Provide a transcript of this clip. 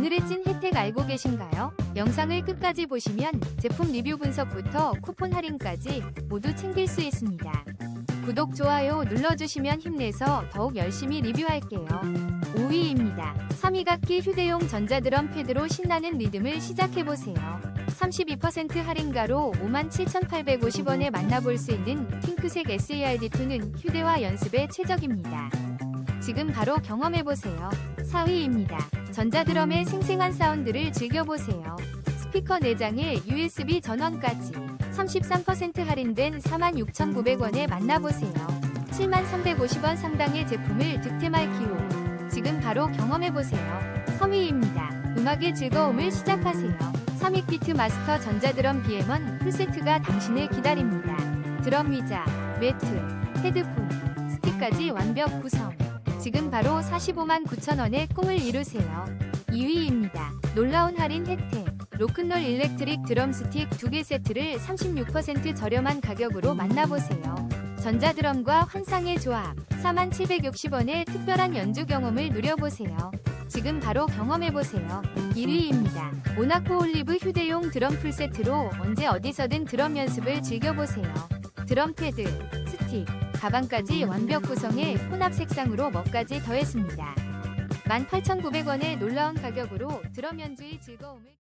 오늘의 찐 혜택 알고 계신가요? 영상을 끝까지 보시면 제품 리뷰 분석부터 쿠폰 할인까지 모두 챙길 수 있습니다. 구독, 좋아요 눌러주시면 힘내서 더욱 열심히 리뷰할게요. 5위입니다. 3위각기 휴대용 전자드럼 패드로 신나는 리듬을 시작해보세요. 32% 할인가로 57,850원에 만나볼 수 있는 핑크색 SARD2는 휴대와 연습에 최적입니다. 지금 바로 경험해보세요. 4위입니다. 전자드럼의 생생한 사운드를 즐겨보세요. 스피커 내장에 USB 전원까지 33% 할인된 46,900원에 만나보세요. 77,350원 상당의 제품을 득템할 기호. 지금 바로 경험해보세요. 3위입니다. 음악의 즐거움을 시작하세요. 3위 비트 마스터 전자드럼 BM1 풀세트가 당신을 기다립니다. 드럼 위자, 매트, 헤드폰, 스틱까지 완벽 구성. 지금 바로 45만 9천원의 꿈을 이루세요. 2위입니다. 놀라운 할인 혜택. 로큰롤 일렉트릭 드럼 스틱 2개 세트를 36% 저렴한 가격으로 만나보세요. 전자드럼과 환상의 조합. 4760원의 특별한 연주 경험을 누려보세요. 지금 바로 경험해보세요. 1위입니다. 모나코 올리브 휴대용 드럼 풀세트로 언제 어디서든 드럼 연습을 즐겨보세요. 드럼 패드, 스틱, 가방까지 완벽 구성에 혼합 색상으로 멋까지 더했습니다. 18,900원의 놀라운 가격으로 드럼 연주의 즐거움을